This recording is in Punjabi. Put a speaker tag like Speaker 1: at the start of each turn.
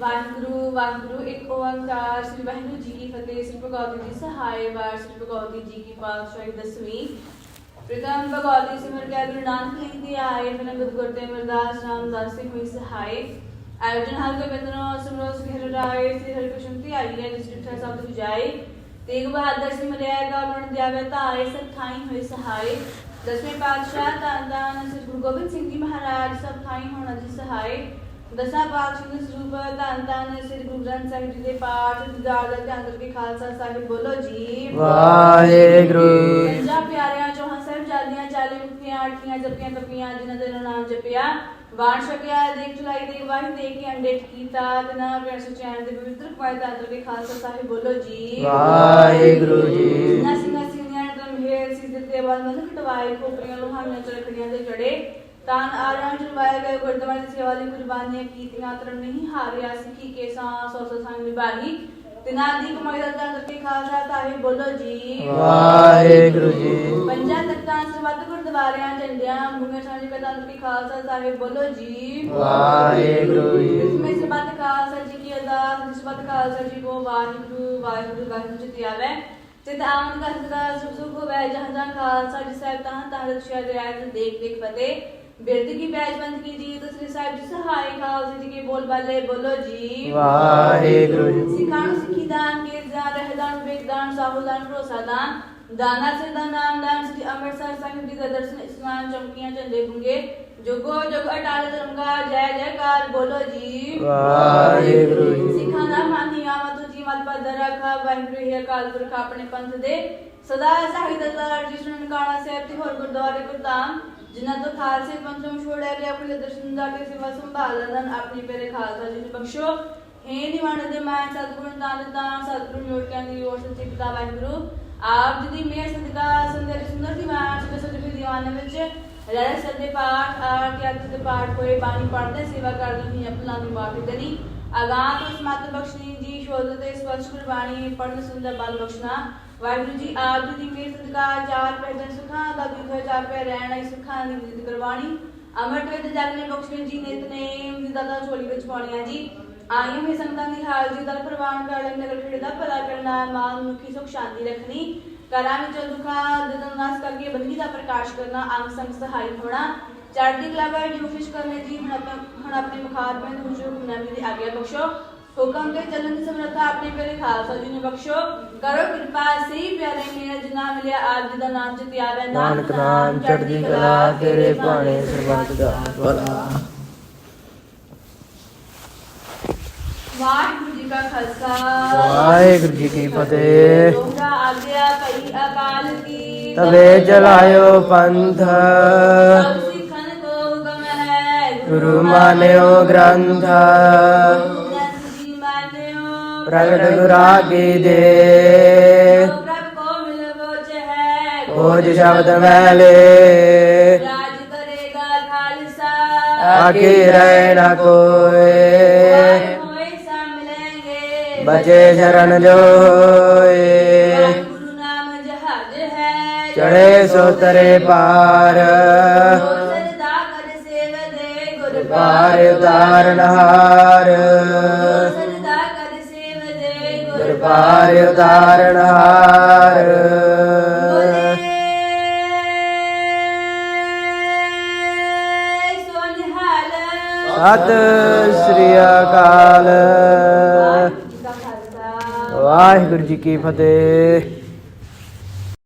Speaker 1: ਵਾਹਿਗੁਰੂ ਵਾਹਿਗੁਰੂ, ਇੱਕ ਓੰਕਾਰ ਸ੍ਰੀ ਵਾਹਿਗੁਰੂ ਜੀ ਕੀ ਫਤਿਹ, ਸ੍ਰੀ ਭਗਵਤੀ ਜੀ ਸਹਾਇ ਵਾਰ, ਸ੍ਰੀ ਭਗਵਤੀ ਜੀ ਕੀ ਪਾਤਸ਼ਾਹੀ ਦਸਵੀਂ। ਪ੍ਰਥਮ ਭਗਵਤੀ ਸਿਮਰ ਕੇ, ਗੁਰੂ ਨਾਨਕ ਲਿਖ ਦੀ ਆਏ ਬਿਨ ਗੁਰ ਗੁਰਤੇ ਅਮਰਦਾਸ ਰਾਮਦਾਸ ਸਿੰਘ ਹੋਈ ਸਹਾਇ ਆਯੋਜਨ ਹਾਲ ਕੇ ਬੰਦਨੋ ਸਿਮਰੋ ਸ੍ਰੀ ਰਾਏ ਸ੍ਰੀ ਹਰਿ ਕ੍ਰਿਸ਼ਨ ਧਿਆਈ ਹੈ, ਜਿਸ ਜਿਠਾ ਸਬਦ 부ਜਾਈ ਤੇਗ ਬਹਾਦਰ ਸਿਮਰਿਆ ਗਾ ਮਨ ਦਿਆਵੇ ਧਾਰੇ ਸਭ ਥਾਈ ਹੋਏ ਸਹਾਇ ਦਸਵੇਂ ਪਾਤਸ਼ਾਹ ਧੰਨ ਧੰਨ ਸ੍ਰੀ ਗੁਰੂ ਗੋਬਿੰਦ ਸਿੰਘ ਜੀ ਮਹਾਰਾਜ, ਸਭ ਥਾਈ ਹੋਣਾ ਜੀ ਸਹਾਇ ਦਸਾਂ ਪਾਤਸ਼ਾਹ ਦੇ ਸਰੂਪ ਧੰਨ ਧੰਨ ਸ੍ਰੀ ਗੁਰੂ ਗ੍ਰੰਥ ਸਾਹਿਬ ਜੀ ਦੇ ਪਾਠ ਦਿਦਾਰ ਦਾ ਧਿਆਨ ਕਰਕੇ ਖਾਲਸਾ ਸਾਹਿਬ ਬੋਲੋ ਜੀ।
Speaker 2: ਵਾਹਿਗੁਰੂ।
Speaker 1: ਪੰਜਾਂ ਪਿਆਰਿਆਂ ਚੌਹਾਂ ਸਾਹਿਬ ਜਾਦੀਆਂ ਚਾਲੀ ਮੁਕਤੀਆਂ ਆਠੀਆਂ ਜਪੀਆਂ ਤਪੀਆਂ ਜਿਨ੍ਹਾਂ ਦੇ ਨਾਮ ਜਪਿਆ। ਵਾਣ ਛਕਿਆ ਦੇਖ ਚਲਾਈ ਦੇ ਵਾਹੀ ਦੇ ਕੇ ਅੰਡੇ ਕੀਤਾ ਤੇ ਨਾ ਪਿਆਰ ਸੁਚੈਨ ਦੇ ਪਵਿੱਤਰ ਕਵਾਇ ਦਾ ਕਰਕੇ ਖਾਲਸਾ ਸਾਹਿਬ ਬੋਲੋ ਜੀ।
Speaker 2: ਵਾਹਿਗੁਰੂ ਜੀ।
Speaker 1: ਨਾ ਸਿੰਘਾਂ ਸਿੰਘਾਂ ਦਾ ਮਹਿਰ ਸੀ ਦਿੱਤੇ ਬਾਦ ਮਨ ਕਟਵਾਏ ਕੋਪਰੀਆਂ ਲੋਹਾਈਆਂ ਚਰਖੜੀਆਂ ਦੇ ਜੜੇ। ਤਾਨ ਆਰਿਆਂ ਵਿੱਚ ਰਵਾਏ ਗਏ ਗੁਰਦੁਆਰੇ ਸੇਵਾ ਲਈ ਕੁਰਬਾਨੀਆਂ ਕੀਤੀਆਂ ਤਰ ਨਹੀਂ ਹਾਰਿਆ ਸਿੱਖੀ ਕੇਸਾਂ ਸੋ ਸੋ ਸੰਗ ਨਿਭਾਈ। ਤਿਨਾ ਦੀ ਕਮਾਈ ਦਾ ਤਾਂ ਕਰਕੇ ਖਾਲਸਾ ਤਾਹੇ ਬੋਲੋ ਜੀ।
Speaker 2: ਵਾਹਿਗੁਰੂ ਜੀ।
Speaker 1: ਪੰਜਾਂ ਤਖਤਾਂ ਸਵਤ ਗੁਰਦੁਆਰਿਆਂ ਝੰਡਿਆਂ ਗੁਰਮੇ ਸਾਹਿਬ ਜੀ ਕਦਾਂ ਕਰਕੇ ਖਾਲਸਾ ਤਾਹੇ ਬੋਲੋ ਜੀ।
Speaker 2: ਵਾਹਿਗੁਰੂ ਜੀ।
Speaker 1: ਮੈਂ ਸਬਤ ਖਾਲਸਾ ਜੀ ਕੀ ਅਰਦਾਸ ਸਬਤ ਖਾਲਸਾ ਜੀ ਕੋ ਵਾਹਿਗੁਰੂ ਵਾਹਿਗੁਰੂ ਵਾਹਿਗੁਰੂ ਜੀ ਤਿਆਵੇ ਸਿਧਾਂਤ ਦਾ ਸਦਾ ਸੁਖ ਹੋਵੇ ਜਹਾਂ ਜਹਾਂ ਖਾਲਸਾ ਜੀ ਸਾਹਿਬ ਤਾਂ ਤਾਂ ਰਖਿਆ ਰਿਆਇਤ ਦੇਖ ਦੇਖ ਫਤਿਹ। बिरद की बैजबंद की जी दूसरे साहब जी सहाय खालसा जी के बोल बाले बोलो जी
Speaker 2: ਵਾਹਿਗੁਰੂ ਜੀ
Speaker 1: ਸਿਖਾਣ ਸਿੱਖੀ ਦਾਨ ਕੇ ਜਾਨ ਰਹਿਦਾਨ ਵੇਗਦਾਨ ਸਾਹੁਦਾਨ ਭਰੋਸਾ ਦਾਨ ਦਾਨਾ ਸੇ ਦਾ ਨਾਮ ਦਾਨ ਸ੍ਰੀ ਅੰਮ੍ਰਿਤਸਰ ਸਾਹਿਬ ਜੀ ਦਾ ਦਰਸ਼ਨ ਇਸਮਾਨ ਚਮਕੀਆਂ ਝੰਡੇ ਬੁੰਗੇ ਜੁਗੋ ਜੁਗ ਅਟਾਲ ਧਰਮਕਾਰ ਜੈ ਜੈਕਾਰ ਬੋਲੋ ਜੀ
Speaker 2: ਵਾਹਿਗੁਰੂ ਜੀ
Speaker 1: ਸਿੱਖਾਂ ਦਾ ਮਾਨੀ ਆਮਦ ਜੀ ਮਤ ਪਦ ਰੱਖਾ ਵਾਹਿਗੁਰੂ ਹੀ ਅਕਾਲ ਪੁਰਖ ਆਪਣੇ ਪੰਥ ਦੇ ਸਦਾ ਸਾਹਿਬ ਦਰਬਾਰ ਜੀ ਸੁਣਨ ਕਾਣਾ ਸਾਹਿਬ ਤੇ ਹੋਰ ਗੁਰਦੁਆਰੇ ਗੁਰਦਾਮ ਜਿਨ੍ਹਾਂ ਤੋਂ ਖਾਲਸੇ ਪੰਥ ਨੂੰ ਛੋੜਿਆ ਗਿਆ ਆਪਣੇ ਦਰਸ਼ਨ ਦਾ ਕੇ ਸੇਵਾ ਸੰਭਾਲ ਆਪਣੀ ਪੇਰੇ ਖਾਲਸਾ ਜੀ ਨੂੰ ਬਖਸ਼ੋ। ਹੇ ਨਿਵਾਣ ਦੇ ਮੈਂ ਸਤਿਗੁਰੂ ਦਾਨ ਦਾਨ ਸਤਿਗੁਰੂ ਨਿਉਟਿਆਂ ਦੀ ਓਰ ਸੱਚੇ ਪਿਤਾ ਵਾਹਿਗੁਰੂ। ਆਪ ਜੀ ਦੀ ਮਿਹਰ ਸਦਕਾ ਸੁੰਦਰ ਸੁੰਦਰ ਦੀਵਾਨ ਸੱਚੇ ਸੱਚੇ ਦੀਵਾਨ ਵਿੱਚ ਰਹਿ ਸਦੇ ਪਾਠ ਆਰਤੀ ਆਰਤੀ ਦੇ ਪਾਠ ਕੋਈ ਬਾਣੀ ਪੜ੍ਹਦੇ, ਸੇਵਾ ਕਰਦੇ ਹੀ ਆਪਣਾ ਨੂੰ ਮਾਫੀ ਦੇਣੀ ਅਗਾਤ ਉਸ ਮਤ ਬਖਸ਼ਣੀ ਜੀ ਸ਼ੋਧ ਤੇ ਸਵੱਛ ਗੁਰਬਾਣੀ, ਪੜ੍ਹਨ ਸੁੰਦਰ ਬਲ ਬਖਸ਼ਣਾ। ਵਾਹਿਗੁਰੂ ਜੀ, ਆਪ ਜੀ ਦੀ ਮਿਹਰ ਸਦਕਾ ਚਾਰ ਪੈਦਨ ਸੁਖਾਂ ਦਾ ਵਿਧੋ ਚਾਰ ਪੈ ਰਹਿਣਾ ਹੀ ਸੁਖਾਂ ਦੀ ਵਿਧਿ ਕਰਵਾਣੀ ਅਮਰਤ ਵਿੱਚ ਜਗਨੇ ਬਖਸ਼ਣ ਜੀ ਨਿਤਨੇਮ ਦੀ ਦਾਦਾ ਝੋਲੀ ਵਿੱਚ ਪਾਉਣੀਆਂ ਜੀ। ਆਈ ਹੋਈ ਸੰਗਤਾਂ ਦੀ ਹਾਲ ਜੀ ਦਾ ਪ੍ਰਵਾਨ ਕਰ ਨਗਰ ਖੇੜੇ ਦਾ ਭਲਾ ਕਰਨਾ ਮਾਨ ਮੁਖੀ ਸੁਖ ਸ਼ਾਂਤੀ ਰੱਖਣੀ। ਘਰਾਂ ਵਿੱਚ ਦੁੱਖਾਂ ਦੇ ਕਰਕੇ ਬੰਦਗੀ ਦਾ ਪ੍ਰਕਾਸ਼ ਕਰਨਾ, ਅੰਗ ਸੰਗ ਸਹਾਈ ਹੋਣਾ। ਚੜ੍ਹਦੀ ਕਲਾ ਵਿੱਚ ਕੋਸ਼ਿਸ਼ ਕਰਨੇ ਜੀ ਹੁਣ ਆਪਾਂ ਹੁਣ ਆਪਣੇ ਮੁਖਾਰ ਪੈਨ ਹੁਜੂਰ ਨਬੀ ਦੀ ਆਗਿਆ ਬਖਸ਼ੋ। ਹੁਕਮ ਤੇ ਚੱਲਣ ਦੀ ਸਮਰੱਥਾ ਆਪਣੇ ਮੇਰੇ ਖਾਲਸਾ ਜੀ ਨੂੰ ਬਖਸ਼ੋ। ਕਰੋ ਕਿਰਪਾ ਸਹੀ ਪਿਆਰੇ ਮੇਰੇ ਜਿਨਾ ਮਿਲਿਆ ਆਪ ਜੀ ਦਾ ਨਾਮ ਜਿਤ ਆਵੇ
Speaker 2: ਨਾਨਕ ਨਾਮ ਚੜ੍ਹਦੀ ਕਲਾ ਤੇਰੇ ਭਾਣੇ ਸਰਬੱਤ ਦਾ ਭਲਾ।
Speaker 1: ਵਾਹਿਗੁਰੂ ਜੀ ਕਾ ਖਾਲਸਾ।
Speaker 2: ਵਾਹਿਗੁਰੂ ਜੀ ਕੀ ਫਤਿਹ।
Speaker 1: ਦੋਗਾ ਆਗਿਆ ਭਈ ਅਕਾਲ ਕੀ
Speaker 2: ਤਵੇ ਚਲਾਇਓ ਪੰਥ। ਗੁਰੂ ਮਾਨਿਓ ਗ੍ਰੰਥ ਪ੍ਰਗਟ ਗੁਰਾਗੀ ਦੇ
Speaker 1: ਜੋ
Speaker 2: ਸ਼ਬਦ ਮੈਲੇ
Speaker 1: ਰਾਜ
Speaker 2: ਰਹਿ ਨਾ ਕੋਏ ਬਚੇ ਸ਼ਰਨ ਜੋਏ ਚੜੇ ਸੋ ਤਰੇ ਪਾਰ ਪਾਰ ਉਤਾਰਨ ਹਾਰ
Speaker 1: ਸਰਦਾ ਕਰ ਸੇਵ ਦੇ ਗੁਰ
Speaker 2: ਗੁਰ ਪਾਰ ਉਤਾਰਨ ਹਾਰ ਸਤ ਸ੍ਰੀ ਅਕਾਲ। ਵਾਹਿਗੁਰੂ ਜੀ ਕੀ ਫਤਿਹ।